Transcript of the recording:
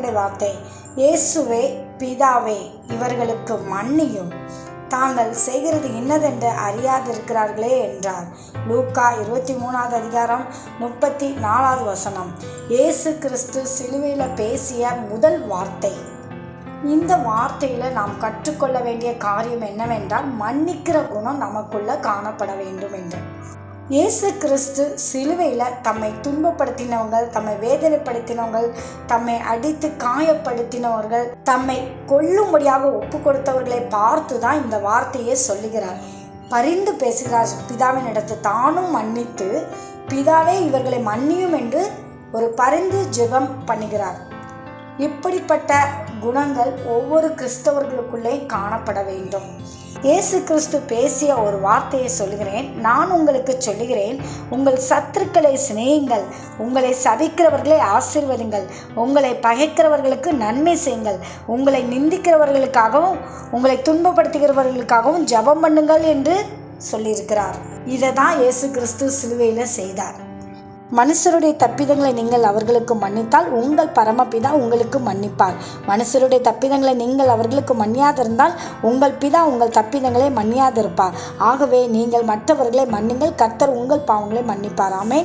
கர்த்தருடைய வார்த்தை. இயேசுவே பிதாவே இவர்களுக்கு மன்னியும். தாங்கள் செய்கிறது இன்னதென்று அறியாதிருக்கிறார்களே என்றார். லூக்கா இருபத்தி மூணாவது அதிகாரம் முப்பத்தி நாலாவது வசனம். இயேசு கிறிஸ்து சிலுவையில் பேசிய முதல் வார்த்தை. இந்த வார்த்தையில் நாம் கற்றுக்கொள்ள வேண்டிய காரியம் என்னவென்றால் மன்னிக்கிற குணம் நமக்குள்ள காணப்பட வேண்டும் என்று. இயேசு கிறிஸ்து சிலுவையில் தம்மை துன்பப்படுத்தினவங்கள் தம்மை வேதனைப்படுத்தினவங்கள் தம்மை அடித்து காயப்படுத்தினவர்கள் தம்மை கொல்லும்படியாக ஒப்பு கொடுத்தவர்களை பார்த்து தான் இந்த வார்த்தையை சொல்லுகிறார். பரிந்து பேசுகிறார். பிதாவின் இடத்தை தானும் மன்னித்து பிதாவே இவர்களை மன்னியும் என்று ஒரு பரிந்து ஜெபம் பண்ணுகிறார். இப்படிப்பட்ட குணங்கள் ஒவ்வொரு கிறிஸ்தவர்களுக்குள்ளே காணப்பட வேண்டும். இயேசு கிறிஸ்து பேசிய ஒரு வார்த்தையை சொல்கிறேன் நான் உங்களுக்கு சொல்லுகிறேன் உங்கள் சத்துருக்களை சிநேகிங்கள் உங்களை சபிக்கிறவர்களை ஆசீர்வதிங்கள் உங்களை பகைக்கிறவர்களுக்கு நன்மை செய்யுங்கள் உங்களை நிந்திக்கிறவர்களுக்காகவும் உங்களை துன்பப்படுத்துகிறவர்களுக்காகவும் ஜெபம் பண்ணுங்கள் என்று சொல்லியிருக்கிறார். இதை தான் இயேசு கிறிஸ்து சிலுவையில் செய்தார். மனுஷருடைய தப்பிதங்களை நீங்கள் அவர்களுக்கு மன்னித்தால் உங்கள் பரமபிதா உங்களுக்கு மன்னிப்பார். மனுஷருடைய தப்பிதங்களை நீங்கள் அவர்களுக்கு மன்னியாதிருந்தால் உங்கள் பிதா உங்கள் தப்பிதங்களை மன்னியாதிருப்பார். ஆகவே நீங்கள் மற்றவர்களை மன்னிங்கள் கர்த்தர் உங்கள் பாவங்களை மன்னிப்பாராமே